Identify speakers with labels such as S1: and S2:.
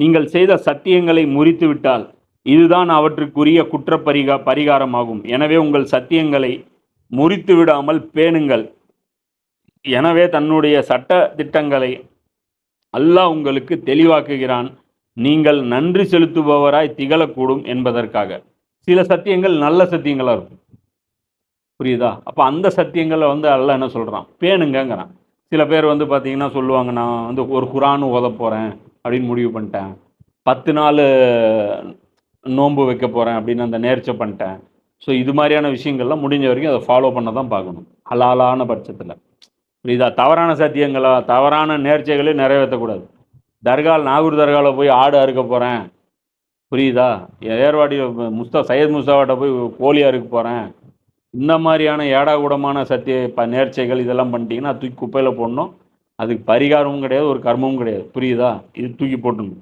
S1: நீங்கள் செய்த சத்தியங்களை முறித்து விட்டால் இதுதான் அவற்றுக்குரிய குற்றப்பரிகா பரிகாரமாகும். எனவே உங்கள் சத்தியங்களை முறித்து விடாமல் பேணுங்கள். எனவே தன்னுடைய சட்ட திட்டங்களை அல்லாஹ் உங்களுக்கு தெளிவாக்குகிறான். நீங்கள் நன்றி செலுத்துபவராய் திகழக்கூடும் என்பதற்காக. சில சத்தியங்கள் நல்ல சத்தியங்களாக இருக்கும். புரியுதா? அப்போ அந்த சத்தியங்களை வந்து அல்லாஹ் என்ன சொல்கிறான் பேணுங்கங்கிறான். சில பேர் வந்து பார்த்தீங்கன்னா சொல்லுவாங்க நான் வந்து ஒரு குரான் ஓத போகிறேன் அப்படின்னு முடிவு பண்ணிட்டேன். பத்து நாள் நோன்பு வைக்க போகிறேன் அப்படின்னு அந்த நேர்ச்சை பண்ணிட்டேன். ஸோ இது மாதிரியான விஷயங்கள்லாம் முடிஞ்ச வரைக்கும் அதை ஃபாலோ பண்ண தான் பார்க்கணும். ஹலாலான பட்சத்தில். புரியுதா? தவறான சத்தியங்களா? தவறான நேர்ச்சைகளே நிறைவேற்றக்கூடாது. தர்கால் நாகூர் தர்காவில் போய் ஆடு அறுக்க போகிறேன் புரியுதா? ஏர்வாடி முஸ்தா சையத் முஸ்தாவாட்ட போய் கோழி அறுக்க போகிறேன் இந்த மாதிரியான ஏடாகூடமான சத்திய ப நேர்ச்சைகள் இதெல்லாம் பண்ணிட்டீங்கன்னா தூக்கி குப்பையில் போடணும். அதுக்கு பரிகாரமும் கிடையாது ஒரு கர்மமும் கிடையாது. புரியுதா? இது தூக்கி போட்டுணும்